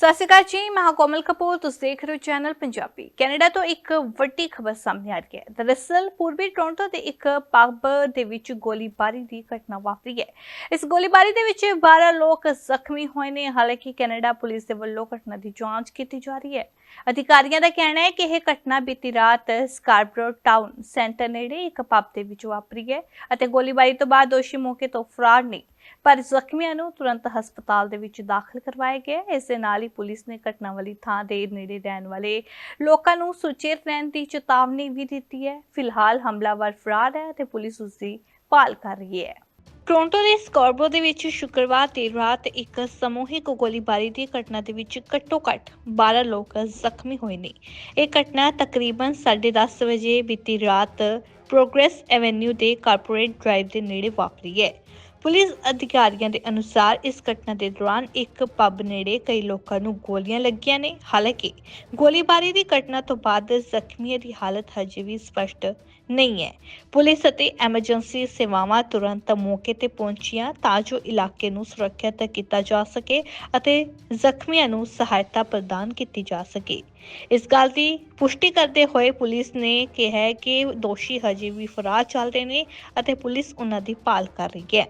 ਸਤਿ ਸ਼੍ਰੀ ਅਕਾਲ ਜੀ, ਮੈਂ ਕੋਮਲ ਕਪੂਰ, ਤੁਸੀਂ ਦੇਖ ਰਹੇ ਹੋ ਚੈਨਲ ਪੰਜਾਬੀ। ਕੈਨੇਡਾ ਤੋਂ ਇੱਕ ਵੱਡੀ ਖਬਰ ਸਾਹਮਣੇ ਆ ਰਹੀ ਹੈ। ਦਰਅਸਲ, ਪੂਰਬੀ ਟੋਰਾਂਟੋ ਦੇ ਇੱਕ ਪੱਬ ਦੇ ਵਿੱਚ ਗੋਲੀਬਾਰੀ ਦੀ ਘਟਨਾ ਵਾਪਰੀ ਹੈ। ਇਸ ਗੋਲੀਬਾਰੀ ਦੇ ਵਿੱਚ 12 ਲੋਕ ਜ਼ਖਮੀ ਹੋਏ ਨੇ। ਹਾਲਾਂਕਿ, ਕੈਨੇਡਾ ਪੁਲਿਸ ਦੇ ਵੱਲੋਂ ਘਟਨਾ ਦੀ ਜਾਂਚ ਕੀਤੀ ਜਾ ਰਹੀ ਹੈ। ਅਧਿਕਾਰੀਆਂ ਦਾ ਕਹਿਣਾ ਹੈ ਕਿ ਇਹ ਘਟਨਾ ਬੀਤੀ ਰਾਤ ਸਕਾਰਬਰੋ ਟਾਊਨ ਸੈਂਟਰ ਨੇੜੇ ਇੱਕ ਪੱਬ ਦੇ ਵਿੱਚ ਵਾਪਰੀ ਹੈ ਅਤੇ ਗੋਲੀਬਾਰੀ ਤੋਂ ਬਾਅਦ ਦੋਸ਼ੀ ਮੌਕੇ ਤੋਂ ਫਰਾਰ ਨੇ। ਪਰ ਜ਼ਖਮੀਆਂ ਨੂੰ ਤੁਰੰਤ ਹਸਪਤਾਲ ਦੇ ਵਿੱਚ ਦਾਖਲ ਕਰਵਾਇਆ ਗਿਆ ਇਸ ਦੇ ਨਾਲ ਹੀ ਪੁਲਿਸ ਨੇ ਘਟਨਾ ਵਾਲੀ ਥਾਂ ਦੇ ਨੇੜੇ ਰਹਿਣ ਵਾਲੇ ਲੋਕਾਂ ਨੂੰ ਸੁਚੇਤ ਰਹਿਣ ਦੀ ਚੇਤਾਵਨੀ ਵੀ ਦਿੱਤੀ ਹੈ। ਫਿਲਹਾਲ ਹਮਲਾਵਰ ਫਰਾਰ ਹੈ ਤੇ ਪੁਲਿਸ ਉਸ ਦੀ ਭਾਲ ਕਰ ਰਹੀ ਹੈ। ਟੋਰਾਂਟੋ ਦੇ ਸਕਾਰਬੋ ਦੇ ਵਿੱਚ ਸ਼ੁੱਕਰਵਾਰ ਦੇਰ ਰਾਤ ਇੱਕ ਸਮੂਹਿਕ ਗੋਲੀਬਾਰੀ ਦੀ ਘਟਨਾ ਦੇ ਵਿੱਚ ਘੱਟੋ-ਘੱਟ 12 ਲੋਕ ਜ਼ਖਮੀ ਹੋਏ ਨੇ। ਇਹ ਘਟਨਾ ਤਕਰੀਬਨ 10:30 ਵਜੇ ਬੀਤੀ ਰਾਤ ਪ੍ਰੋਗਰੈਸ ਐਵੇਨਿਊ ਦੇ ਕਾਰਪੋਰੇਟ ਡਰਾਈਵ ਦੇ ਨੇੜੇ ਵਾਪਰੀ ਹੈ। ਪੁਲਿਸ ਅਧਿਕਾਰੀਆਂ ਦੇ ਅਨੁਸਾਰ ਇਸ ਘਟਨਾ ਦੇ ਦੌਰਾਨ ਇੱਕ ਪੱਬ ਨੇੜੇ ਕਈ ਲੋਕਾਂ ਨੂੰ ਗੋਲੀਆਂ ਲੱਗੀਆਂ ਨੇ। ਹਾਲਾਂਕਿ ਗੋਲੀਬਾਰੀ ਦੀ ਘਟਨਾ ਤੋਂ ਬਾਅਦ ਜ਼ਖਮੀਆਂ ਦੀ ਹਾਲਤ ਹਜੇ ਵੀ ਸਪਸ਼ਟ ਨਹੀਂ ਹੈ। ਪੁਲਿਸ ਅਤੇ ਐਮਰਜੈਂਸੀ ਸੇਵਾਵਾਂ ਤੁਰੰਤ ਮੌਕੇ ਤੇ ਪਹੁੰਚੀਆਂ ਤਾਂ ਜੋ ਇਲਾਕੇ ਨੂੰ ਸੁਰੱਖਿਅਤ ਕੀਤਾ ਜਾ ਸਕੇ ਅਤੇ ਜ਼ਖਮੀਆਂ ਨੂੰ ਸਹਾਇਤਾ ਪ੍ਰਦਾਨ ਕੀਤੀ ਜਾ ਸਕੇ। ਇਸ ਗੱਲ ਦੀ ਪੁਸ਼ਟੀ ਕਰਦੇ ਹੋਏ ਪੁਲਿਸ ਨੇ ਕਿਹਾ ਕਿ ਦੋਸ਼ੀ ਹਜੇ ਵੀ ਫਰਾਰ ਚੱਲ ਰਹੇ ਨੇ ਅਤੇ ਪੁਲਿਸ ਉਹਨਾਂ ਦੀ ਭਾਲ ਕਰ ਰਹੀ ਹੈ।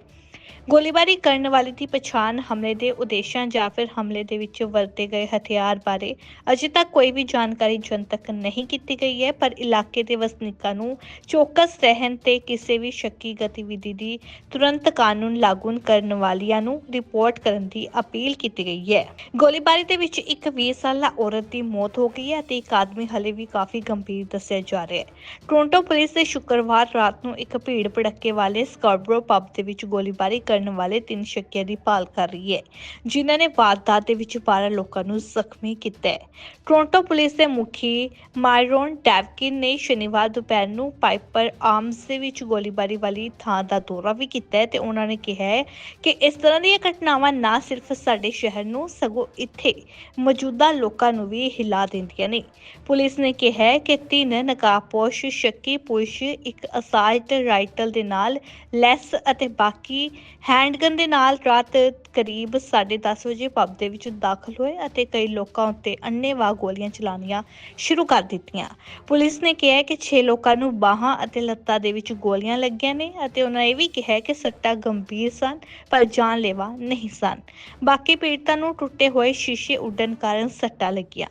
ਗੋਲੀਬਾਰੀ ਕਰਨ ਵਾਲੇ ਦੀ ਪਛਾਣ ਹਮਲੇ ਦੇ ਉਦੇਸ਼ਾਂ ਜਾਂ ਫਿਰ ਹਮਲੇ ਦੇ ਵਿੱਚ ਵਰਤੇ ਗਏ ਹਥਿਆਰ ਬਾਰੇ ਅਜੇ ਤੱਕ ਕੋਈ ਵੀ ਜਾਣਕਾਰੀ ਜਨਤਕ ਨਹੀਂ ਕੀਤੀ ਗਈ ਹੈ, ਪਰ ਇਲਾਕੇ ਦੇ ਵਸਨੀਕਾਂ ਨੂੰ ਚੌਕਸ ਰਹਿਣ ਤੇ ਕਿਸੇ ਵੀ ਸ਼ੱਕੀ ਗਤੀਵਿਧੀ ਦੀ ਤੁਰੰਤ ਕਾਨੂੰਨ ਲਾਗੂ ਕਰਨ ਵਾਲਿਆਂ ਨੂੰ ਰਿਪੋਰਟ ਕਰਨ ਦੀ ਅਪੀਲ ਕੀਤੀ ਗਈ ਹੈ। ਗੋਲੀਬਾਰੀ ਦੇ ਵਿੱਚ ਇੱਕ 20 ਸਾਲਾ ਔਰਤ ਦੀ ਮੌਤ ਹੋ ਗਈ ਹੈ ਤੇ ਇੱਕ ਆਦਮੀ ਹਲੇ ਵੀ ਕਾਫੀ ਗੰਭੀਰ ਦੱਸਿਆ ਜਾ ਰਿਹਾ ਹੈ। ਟੋਰਾਂਟੋ ਪੁਲਿਸ ਨੇ ਸ਼ੁੱਕਰਵਾਰ ਰਾਤ ਨੂੰ ਇੱਕ ਭੀੜ ਭੜੱਕੇ ਵਾਲੇ ਸਕਾਰਬਰੋ ਪੱਬ ਦੇ ਵਿੱਚ ਗੋਲੀਬਾਰੀ ਕਰਨ ਵਾਲੇ ਤਿੰਨ ਸ਼ੱਕੀਆਂ ਦੀ ਭਾਲ ਕਰ ਰਹੀ ਹੈ, ਜਿਨ੍ਹਾਂ ਨੇ ਵਾਰਦਾਤ ਦੇ ਵਿੱਚ 12 ਲੋਕਾਂ ਨੂੰ ਜ਼ਖਮੀ ਕੀਤਾ ਹੈ। ਟੋਰਾਂਟੋ ਪੁਲਿਸ ਦੇ ਮੁਖੀ ਮਾਇਰੋਨ ਡੈਵਕਿਨ ਨੇ ਸ਼ਨੀਵਾਰ ਦੁਪਹਿਰ ਨੂੰ ਪਾਈਪਰ ਆਰਮਸ ਦੇ ਵਿੱਚ ਗੋਲੀਬਾਰੀ ਵਾਲੀ ਥਾਂ ਦਾ ਦੌਰਾ ਵੀ ਕੀਤਾ ਹੈ ਤੇ ਉਹਨਾਂ ਨੇ ਕਿਹਾ ਹੈ ਕਿ ਇਸ ਤਰ੍ਹਾਂ ਦੀਆਂ ਘਟਨਾਵਾਂ ਨਾ ਸਿਰਫ ਸਾਡੇ ਸ਼ਹਿਰ ਨੂੰ, ਸਗੋਂ ਇੱਥੇ ਮੌਜੂਦਾ ਲੋਕਾਂ ਨੂੰ ਵੀ ਹਿਲਾ ਦਿੰਦੀਆਂ ਨੇ। ਪੁਲਿਸ ਨੇ ਕਿਹਾ ਹੈ ਕਿ ਤਿੰਨ ਨਕਾਬਪੋਸ਼ ਸ਼ੱਕੀ ਪੁਰਸ਼, ਇੱਕ ਅਸਾਲਟ ਰਾਈਟਲ ਦੇ ਨਾਲ, ਲੈਸ ਅਤੇ ਬਾਕੀ ਹੈਂਡਗਨ ਦੇ ਨਾਲ ਰਾਤ ਕਰੀਬ 10:30 ਵਜੇ ਪੱਬ ਦੇ ਵਿੱਚ ਦਾਖਲ ਹੋਏ ਅਤੇ ਕਈ ਲੋਕਾਂ ਉੱਤੇ ਅੰਨ੍ਹੇਵਾਹ ਗੋਲੀਆਂ ਚਲਾਉਣੀਆਂ ਸ਼ੁਰੂ ਕਰ ਦਿੱਤੀਆਂ। ਪੁਲਿਸ ਨੇ ਕਿਹਾ ਕਿ 6 ਲੋਕਾਂ ਨੂੰ ਬਾਹਾਂ ਅਤੇ ਲੱਤਾਂ ਦੇ ਵਿੱਚ ਗੋਲੀਆਂ ਲੱਗੀਆਂ ਨੇ ਅਤੇ ਉਹਨਾਂ ਇਹ ਵੀ ਕਿਹਾ ਕਿ ਸੱਟਾਂ ਗੰਭੀਰ ਸਨ, ਪਰ ਜਾਨਲੇਵਾ ਨਹੀਂ ਸਨ। ਬਾਕੀ ਪੀੜਤਾਂ ਨੂੰ ਟੁੱਟੇ ਹੋਏ ਸ਼ੀਸ਼ੇ ਉੱਡਣ ਕਾਰਨ ਸੱਟਾਂ ਲੱਗੀਆਂ।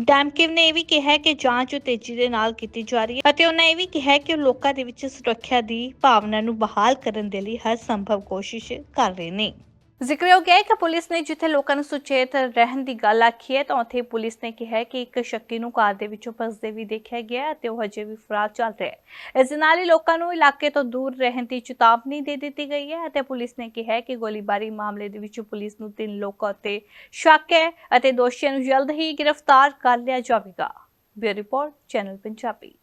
ਡੈਮਕਿਵ ਨੇ ਇਹ ਵੀ ਕਿਹਾ ਕਿ ਜਾਂਚ ਤੇਜ਼ੀ ਦੇ ਨਾਲ ਕੀਤੀ ਜਾ ਰਹੀ ਹੈ ਅਤੇ ਉਹਨਾਂ ਇਹ ਵੀ ਕਿਹਾ ਕਿ ਉਹ ਲੋਕਾਂ ਦੇ ਵਿੱਚ ਸੁਰੱਖਿਆ ਦੀ ਭਾਵਨਾ ਨੂੰ ਬਹਾਲ ਕਰਨ ਦੇ ਲਈ ਹਰ ਸੰਭਵ ਕੋਸ਼ਿਸ਼ ਕਰ ਰਹੇ ਨੇ। ਜ਼ਿਕਰਯੋਗ ਹੈ ਕਿ ਪੁਲਿਸ ਨੇ ਜਿੱਥੇ ਲੋਕਾਂ ਨੂੰ ਸੁਚੇਤ ਰਹਿਣ ਦੀ ਗੱਲ ਆਖੀ ਹੈ, ਤਾਂ ਉੱਥੇ ਪੁਲਿਸ ਨੇ ਕਿਹਾ ਕਿ ਇੱਕ ਸ਼ੱਕੀ ਨੂੰ ਕਾਰ ਦੇ ਵਿੱਚੋਂ ਫਸਦੇ ਵੀ ਦੇਖਿਆ ਗਿਆ ਅਤੇ ਉਹ ਹਜੇ ਵੀ ਫਰਾਰ ਚੱਲ ਰਿਹਾ ਹੈ। ਇਸ ਦੇ ਨਾਲ ਹੀ ਲੋਕਾਂ ਨੂੰ ਇਲਾਕੇ ਤੋਂ ਦੂਰ ਰਹਿਣ ਦੀ ਚੇਤਾਵਨੀ ਦੇ ਦਿੱਤੀ ਗਈ ਹੈ ਅਤੇ ਪੁਲਿਸ ਨੇ ਕਿਹਾ ਕਿ ਗੋਲੀਬਾਰੀ ਮਾਮਲੇ ਦੇ ਵਿੱਚ ਪੁਲਿਸ ਨੂੰ ਤਿੰਨ ਲੋਕਾਂ ਉੱਤੇ ਸ਼ੱਕ ਹੈ ਅਤੇ ਦੋਸ਼ੀਆਂ ਨੂੰ ਜਲਦ ਹੀ ਗ੍ਰਿਫਤਾਰ ਕਰ ਲਿਆ ਜਾਵੇਗਾ। Bureau report, channel Punjabi.